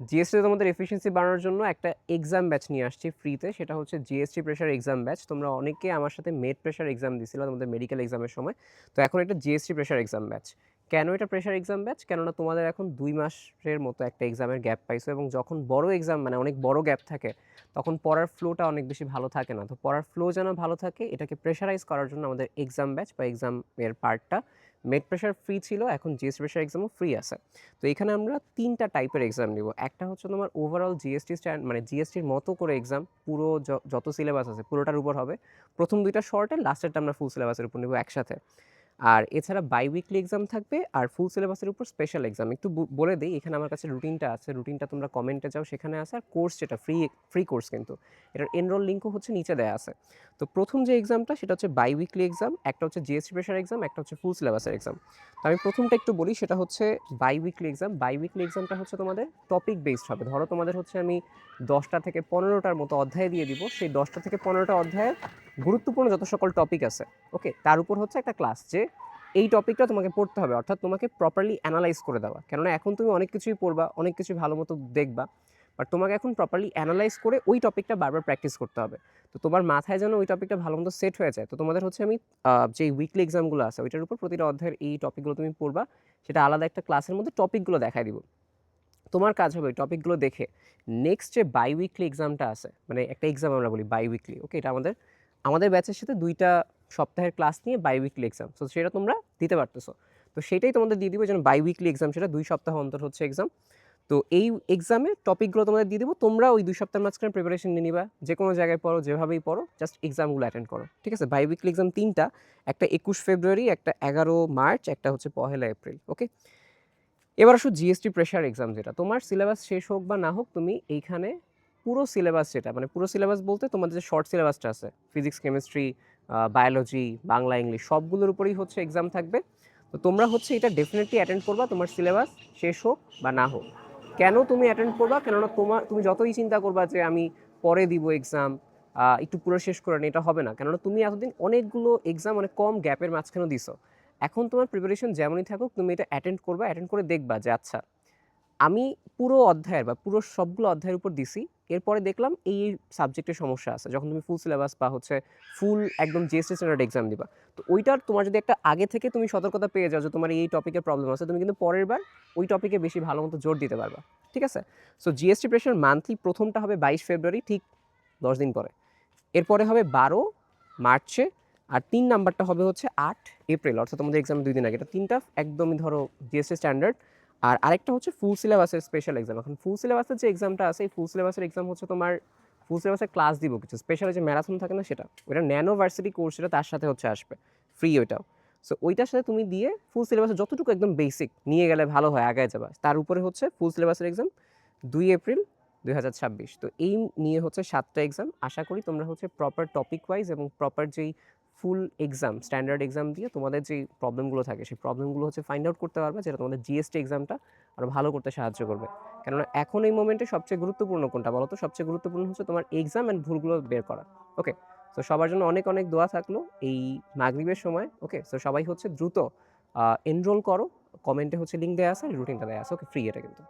GST তোমাদের efficiency বাড়ানোর জন্য একটা এক্সাম ব্যাচ নিয়ে আসছি ফ্রিতে সেটা হচ্ছে জিএসটি প্রেশার এক্সাম ব্যাচ তোমরা অনেকে আমার সাথে মেড প্রেশার এক্সাম দিয়েছিল তোমাদের মেডিকেল এক্সামের সময়। তো এখন একটা জিএসটি প্রেশার এক্সাম ব্যাচ কেন এটা প্রেশার এক্সাম ব্যাচ কেননা তোমাদের এখন দুই মাসের মতো একটা এক্সামের গ্যাপ পাইছো এবং যখন বড় এক্সাম মানে অনেক বড় গ্যাপ থাকে, তখন পড়ার ফ্লোটা অনেক বেশি ভালো থাকে না। তো পড়ার ফ্লো যেন ভালো থাকে, এটাকে প্রেশারাইজ করার জন্য আমাদের এক্সাম ব্যাচ বা এক্সামের পার্টটা মেড প্রেশার ফ্রি ছিল, এখন জিএসটি প্রেশার এক্সামও ফ্রি আছে। তো এখানে আমরা তিনটা টাইপের এক্সাম নিব। একটা হচ্ছে তোমার ওভারঅল জিএসটি স্ট্যান্ড মানে জিএসটির মতো করে এক্সাম পুরো যত সিলেবাস আছে, পুরোটার উপর হবে। প্রথম দুইটা শর্টে লাস্টেরটা আমরা ফুল সিলেবাসের উপর নেব একসাথে। আর এছাড়া বাই উইকলি এক্সাম থাকবে আর ফুল সিলেবাসের উপর স্পেশাল এক্সাম একটু বলে দিই, এখানে আমার কাছে রুটিনটা আছে রুটিনটা তোমরা কমেন্টে যাও, সেখানে আছে। আর কোর্স যেটা ফ্রি ফ্রি কোর্স কিন্তু। এটার এনরোল লিঙ্কও হচ্ছে নিচে দেওয়া আছে। তো প্রথম যে এক্সামটা সেটা হচ্ছে বাই উইকলি এক্সাম একটা হচ্ছে জিএসটি প্রেশার এক্সাম একটা হচ্ছে ফুল সিলেবাসের এক্সাম তো আমি প্রথমটা একটু বলি, সেটা হচ্ছে biweekly exam biweekly এক্সামটা হচ্ছে তোমাদের টপিক বেসড হবে। ধরো তোমাদের হচ্ছে আমি দশটা থেকে পনেরোটার মতো অধ্যায় দিয়ে দিব। সেই দশটা থেকে পনেরোটা অধ্যায়ের গুরুত্বপূর্ণ যত সকল টপিক আছে ওকে তার উপর হচ্ছে একটা ক্লাস যে এই টপিকটা তোমাকে পড়তে হবে, অর্থাৎ তোমাকে প্রপারলি অ্যানালাইজ করে দেওয়া। কেননা এখন তুমি অনেক কিছুই পড়বা, অনেক কিছুই ভালো মতো দেখবা বাট তোমাকে এখন প্রপারলি অ্যানালাইজ করে ওই টপিকটা বারবার প্র্যাকটিস করতে হবে। তো তোমার মাথায় যেন ওই টপিকটা ভালো মতো সেট হয়ে যায়, তো তোমাদের হচ্ছে আমি যে উইকলি এক্সামগুলো আছে, ওইটার উপর প্রতিটা অধ্যায়ের এই টপিকগুলো তুমি পড়বা, সেটা আলাদা একটা ক্লাসের মধ্যে টপিকগুলো দেখাই দিব। তোমার কাজ হবে ওই টপিকগুলো দেখে নেক্সট যে বাই উইকলি এক্সামটা আছে মানে একটা এক্সাম আমরা বলি বাই উইকলি ওকে এটা আমাদের আমাদের ব্যাচের সাথে দুইটা সপ্তাহের ক্লাস নিয়ে বাই উইকলি এক্সাম তো সেটা তোমরা দিতে পারতেছো। তো সেটাই তোমাদের দিয়ে দিব যেন বাই উইকলি এক্সাম সেটা দুই সপ্তাহ অন্তর হচ্ছে এক্সাম তো এই এক্সামে টপিকগুলো তোমাদের দিয়ে দেবো, তোমরা ওই দুই সপ্তাহের মাঝখানে প্রিপারেশন নিয়ে নিবা, যে কোনো জায়গায় পড়ো, যেভাবেই পড়ো জাস্ট এক্সামগুলো অ্যাটেন্ড করো, ঠিক আছে? বাই উইকলি এক্সাম তিনটা, একটা একুশ ফেব্রুয়ারি একটা এগারো মার্চ একটা হচ্ছে পহেলা এপ্রিল ওকে এবার আসো জিএসটি প্রেশার এক্সাম যেটা, তোমার সিলেবাস শেষ হোক বা না হোক, তুমি এইখানে পুরো সিলেবাস যেটা মানে পুরো সিলেবাস বলতে তোমাদের যে শর্ট সিলেবাসটা আছে physics chemistry biology Bangla English সবগুলোর উপরেই হচ্ছে এক্সাম থাকবে। তো তোমরা হচ্ছে এটা ডেফিনেটলি অ্যাটেন্ড করবা, তোমার সিলেবাস শেষ হোক বা না হোক। কেন তুমি অ্যাটেন্ড করবা? কেননা তোমার তুমি যতই চিন্তা করবা যে আমি পরে দিব এক্সাম একটু পুরো শেষ করে নিই এটা হবে না। কেননা তুমি এতদিন অনেকগুলো এক্সাম অনেক কম গ্যাপের মাঝখানেও দিছো। এখন তোমার প্রিপারেশন যেমনই থাকুক, তুমি এটা অ্যাটেন্ড করবা অ্যাটেন্ড করে দেখবা যে আচ্ছা আমি পুরো অধ্যায়ের বা পুরো সবগুলো অধ্যায়ের উপর দিছি এরপরে দেখলাম এই সাবজেক্টের সমস্যা আছে। যখন তুমি ফুল সিলেবাস বা হচ্ছে ফুল একদম জিএসটি স্ট্যান্ডার্ড এক্সাম দিবা, তো ওইটার তোমার যদি একটা আগে থেকে তুমি সতর্কতা পেয়ে যাও যে তোমার এই টপিকের প্রবলেম আছে, তুমি কিন্তু পরের বার ওই টপিকে বেশি ভালো মতো জোর দিতে পারবা, ঠিক আছে? সো জিএসটি প্রেশার মান্থলি প্রথমটা হবে বাইশ ফেব্রুয়ারি ঠিক দশ দিন পরে। এরপরে হবে বারো মার্চে, আর তিন নাম্বারটা হবে হচ্ছে আট এপ্রিল অর্থাৎ তোমাদের এক্সাম দুই দিন আগে। এটা তিনটা একদমই ধরো জিএসটি স্ট্যান্ডার্ড আর আরেকটা হচ্ছে ফুল সিলেবাসের স্পেশাল এক্সাম এখন ফুল সিলেবাসের যে এক্সামটা আছে, এই ফুল সিলেবাসের এক্সাম হচ্ছে তোমার ফুল সিলেবাসের ক্লাস দিব কিছু। স্পেশাল যে ম্যারাথন থাকে না সেটা, ওইটা ন্যানো ভার্সিটি কোর্স সেটা তার সাথে হচ্ছে আসবে। ফ্রি ওইটাও। সো ওইটার সাথে তুমি দিয়ে ফুল সিলেবাসে যতটুকু একদম বেসিক নিয়ে গেলে ভালো হয়, আগায় যাবা। তার উপরে হচ্ছে ফুল সিলেবাসের এক্সাম দুই এপ্রিল দুই হাজার ছাব্বিশ। তো এই নিয়ে হচ্ছে সাতটা এক্সাম আশা করি তোমরা হচ্ছে প্রপার টপিক ওয়াইজ এবং প্রপার যেই ফুল এক্সাম, স্ট্যান্ডার্ড এক্সাম দিয়ে তোমাদের যে প্রবলেমগুলো থাকে, সেই প্রবলেমগুলো হচ্ছে ফাইন্ড আউট করতে পারবে, যেটা তোমাদের জিএসটি এক্সামটা আরও ভালো করতে সাহায্য করবে। কেননা এখন এই মোমেন্টে সবচেয়ে গুরুত্বপূর্ণ কোনটা বলো তো সবচেয়ে গুরুত্বপূর্ণ হচ্ছে তোমার এক্সাম অ্যান্ড ভুলগুলো বের করা। ওকে তো সবার জন্য অনেক অনেক দোয়া থাকল এই মাগরিবের সময়। ওকে তো সবাই হচ্ছে দ্রুত এনরোল করো। কমেন্টে হচ্ছে লিঙ্ক দেওয়া আছে রুটিনটা দেওয়া আছে। ওকে ফ্রি এটা কিন্তু।